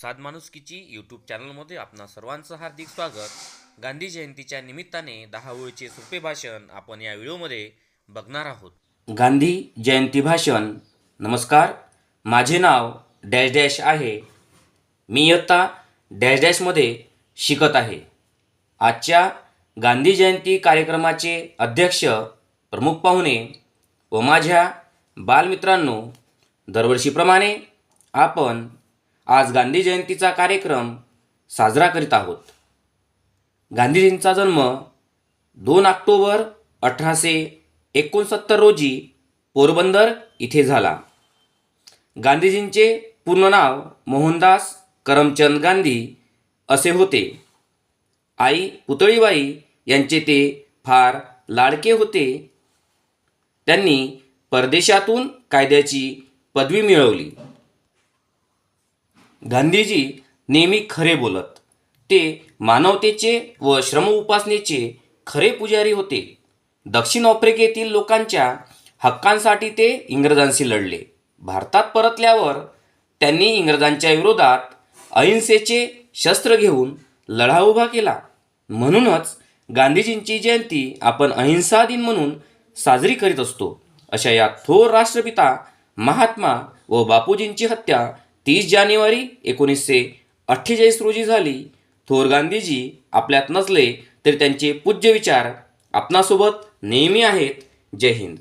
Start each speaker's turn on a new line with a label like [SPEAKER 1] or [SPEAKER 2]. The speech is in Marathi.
[SPEAKER 1] साध माणुसकीची यूट्यूब चॅनलमध्ये आपणा सर्वांचं हार्दिक स्वागत. गांधी जयंतीच्या निमित्ताने दहा ओळीचे सोपे भाषण आपण या व्हिडिओमध्ये बघणार आहोत.
[SPEAKER 2] गांधी जयंती भाषण. नमस्कार माझे नाव डॅश डॅश आहे. मी इयत्ता डॅश डॅशमध्ये शिकत आहे. आजच्या गांधी जयंती कार्यक्रमाचे अध्यक्ष प्रमुख पाहुणे व माझ्या बालमित्रांनो दरवर्षीप्रमाणे आपण आज गांधी जयंतीचा कार्यक्रम साजरा करीत आहोत. गांधीजींचा जन्म दोन ऑक्टोबर अठराशे एकोणसत्तर रोजी पोरबंदर इथे झाला. गांधीजींचे पूर्ण नाव मोहनदास करमचंद गांधी असे होते. आई पुतळीबाई यांचे ते फार लाडके होते. त्यांनी परदेशातून कायद्याची पदवी मिळवली. गांधीजी नेहमी खरे बोलत. ते मानवतेचे व श्रम उपासनेचे खरे पुजारी होते. दक्षिण आफ्रिकेतील लोकांच्या हक्कांसाठी ते इंग्रजांशी लढले. भारतात परतल्यावर त्यांनी इंग्रजांच्या विरोधात अहिंसेचे शस्त्र घेऊन लढा उभा केला. म्हणूनच गांधीजींची जयंती आपण अहिंसा दिन म्हणून साजरी करीत असतो. अशा या थोर राष्ट्रपिता महात्मा व बापूजींची हत्या तीस जानेवारी एकोणीसशे अठ्ठेचाळीस रोजी झाली. थोर गांधीजी आपल्यात नसले तरी त्यांचे पूज्य विचार आपणासोबत नेहमी आहेत. जय हिंद.